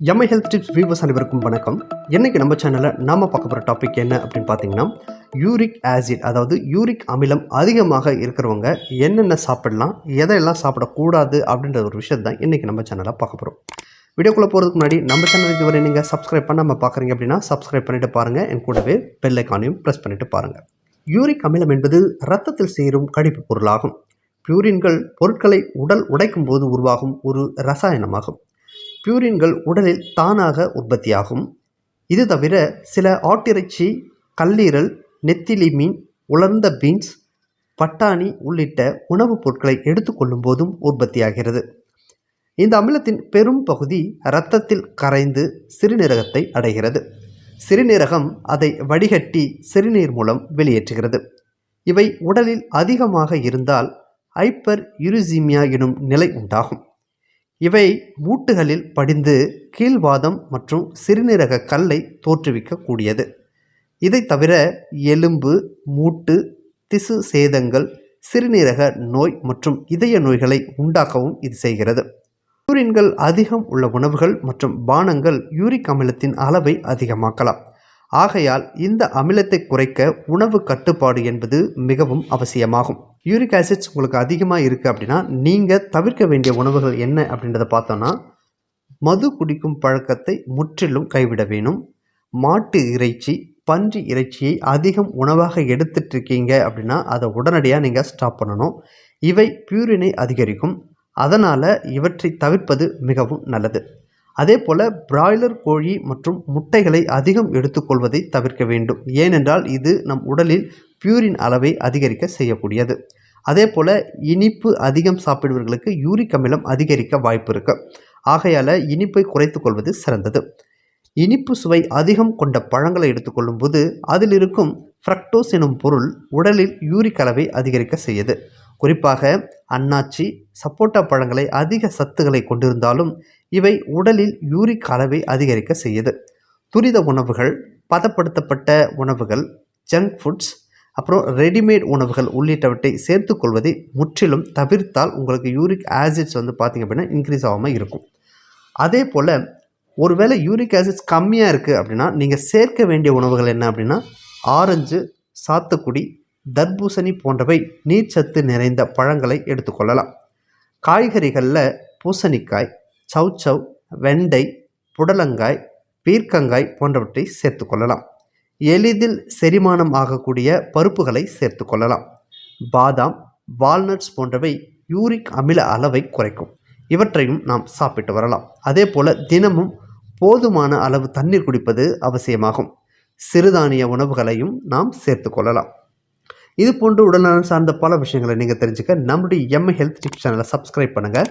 Mi health tips viewers அனைவருக்கும் வணக்கம். இன்றைக்கி நம்ம சேனலில் நாம பார்க்க போகிற டாபிக் என்ன அப்படின்னு பார்த்தீங்கன்னா யூரிக் ஆசிட் அதாவது யூரிக் அமிலம் அதிகமாக இருக்கிறவங்க என்னென்ன சாப்பிடலாம் எதையெல்லாம் சாப்பிடக்கூடாது அப்படின்ற ஒரு விஷயம் தான் இன்றைக்கி நம்ம சேனலில் பார்க்க போகிறோம் வீடியோக்குள்ளே போகிறதுக்கு முன்னாடி நம்ம சேனலுக்கு வரை நீங்கள் சப்ஸ்கிரைப் பண்ணாமல் பார்க்குறீங்க அப்படின்னா சப்ஸ்கிரைப் பண்ணிட்டு பாருங்கள் என் கூடவே பெல் ஐக்கானையும் ப்ரெஸ் பண்ணிவிட்டு பாருங்கள் யூரிக் அமிலம் என்பது ரத்தத்தில் சேரும் கடிப்பு பொருளாகும். பியூரின்கள் பொருட்களை உடல் உடைக்கும் போது உருவாகும் ஒரு ரசாயனமாகும். பியூரின்கள் உடலில் தானாக உற்பத்தியாகும். இது தவிர சில ஆட்டிறைச்சி கல்லீரல் நெத்திலி மீன் உலர்ந்த பீன்ஸ் பட்டாணி உள்ளிட்ட உணவுப் பொருட்களை எடுத்துக்கொள்ளும் போதும் உற்பத்தியாகிறது. இந்த அமிலத்தின் பெரும் பகுதி இரத்தத்தில் கரைந்து சிறுநீரகத்தை அடைகிறது. சிறுநீரகம் அதை வடிகட்டி சிறுநீர் மூலம் வெளியேற்றுகிறது. இவை உடலில் அதிகமாக இருந்தால் ஹைப்பர் யூரிசீமியா எனும் நிலை உண்டாகும். இவை மூட்டுகளில் படிந்து கீழ்வாதம் மற்றும் சிறுநீரக கல்லை தோற்றுவிக்கக்கூடியது. இதை தவிர எலும்பு மூட்டு திசு சேதங்கள் சிறுநீரக நோய் மற்றும் இதய நோய்களை உண்டாக்கவும் இது செய்கிறது. யூரின்கள் அதிகம் உள்ள உணவுகள் மற்றும் பானங்கள் யூரிக் அமிலத்தின் அளவை அதிகமாக்கலாம். ஆகையால் இந்த அமிலத்தை குறைக்க உணவு கட்டுப்பாடு என்பது மிகவும் அவசியமாகும். யூரிக் ஆசிட்ஸ் உங்களுக்கு அதிகமாக இருக்குது அப்படின்னா நீங்கள் தவிர்க்க வேண்டிய உணவுகள் என்ன அப்படின்றத பார்த்தோன்னா மது குடிக்கும் பழக்கத்தை முற்றிலும் கைவிட வேணும். மாட்டு இறைச்சி பன்றி இறைச்சியை அதிகம் உணவாக எடுத்துட்ருக்கீங்க அப்படின்னா அதை உடனடியாக நீங்கள் ஸ்டாப் பண்ணணும். இவை பியூரினை அதிகரிக்கும். அதனால் இவற்றை தவிர்ப்பது மிகவும் நல்லது. அதே போல் பிராய்லர் கோழி மற்றும் முட்டைகளை அதிகம் எடுத்துக்கொள்வதை தவிர்க்க வேண்டும். ஏனென்றால் இது நம் உடலில் பியூரின் அளவை அதிகரிக்க செய்யக்கூடியது. அதே போல் இனிப்பு அதிகம் சாப்பிடுவர்களுக்கு யூரிக் அமிலம் அதிகரிக்க வாய்ப்பு இருக்கு. ஆகையால் இனிப்பை குறைத்து கொள்வது சிறந்தது. இனிப்பு சுவை அதிகம் கொண்ட பழங்களை எடுத்துக்கொள்ளும் போது அதில் இருக்கும் ஃப்ரக்டோஸ் எனும் பொருள் உடலில் யூரிக் அளவை அதிகரிக்க செய்யுது. குறிப்பாக அன்னாச்சி சப்போட்டா பழங்களை அதிக சத்துக்களை கொண்டிருந்தாலும் இவை உடலில் யூரிக் அளவை அதிகரிக்க செய்யுது. துரித உணவுகள் பதப்படுத்தப்பட்ட உணவுகள் ஜங்க் ஃபுட்ஸ் அப்புறம் ரெடிமேட் உணவுகள் உள்ளிட்டவற்றை சேர்த்துக்கொள்வதை முற்றிலும் தவிர்த்தால் உங்களுக்கு யூரிக் ஆசிட்ஸ் வந்து பார்த்திங்க அப்படின்னா இன்க்ரீஸ் ஆகாமல் இருக்கும். அதே போல் ஒருவேளை யூரிக் ஆசிட்ஸ் கம்மியாக இருக்குது அப்படின்னா நீங்கள் சேர்க்க வேண்டிய உணவுகள் என்ன அப்படின்னா ஆரஞ்சு சாத்துக்குடி தர்பூசணி போன்றவை நீர்ச்சத்து நிறைந்த பழங்களை எடுத்துக்கொள்ளலாம். காய்கறிகளில் பூசணிக்காய் சவுச்சவ் வெண்டை புடலங்காய் பீர்க்கங்காய் போன்றவற்றை சேர்த்துக்கொள்ளலாம். எளிதில் செரிமானம் ஆகக்கூடிய பருப்புகளை சேர்த்துக்கொள்ளலாம். பாதாம் வால்நட்ஸ் போன்றவை யூரிக் அமில அளவை குறைக்கும். இவற்றையும் நாம் சாப்பிட்டு வரலாம். அதே போல் தினமும் போதுமான அளவு தண்ணீர் குடிப்பது அவசியமாகும். சிறுதானிய உணவுகளையும் நாம் சேர்த்து கொள்ளலாம் இது போன்று உடல்நலம் சார்ந்த பல விஷயங்களை நீங்கள் தெரிஞ்சுக்க நம்மளுடைய எம்ஐ ஹெல்த் டிப்ஸ் சேனலை சப்ஸ்கிரைப் பண்ணுங்கள்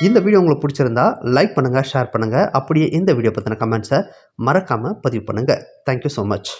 இந்த வீடியோ உங்களுக்கு பிடிச்சிருந்தா லைக் பண்ணுங்கள் ஷேர் பண்ணுங்கள் அப்படியே இந்த வீடியோ பற்றின கமெண்ட்ஸை மறக்காமல் பதிவு பண்ணுங்கள் தேங்க்யூ ஸோ மச்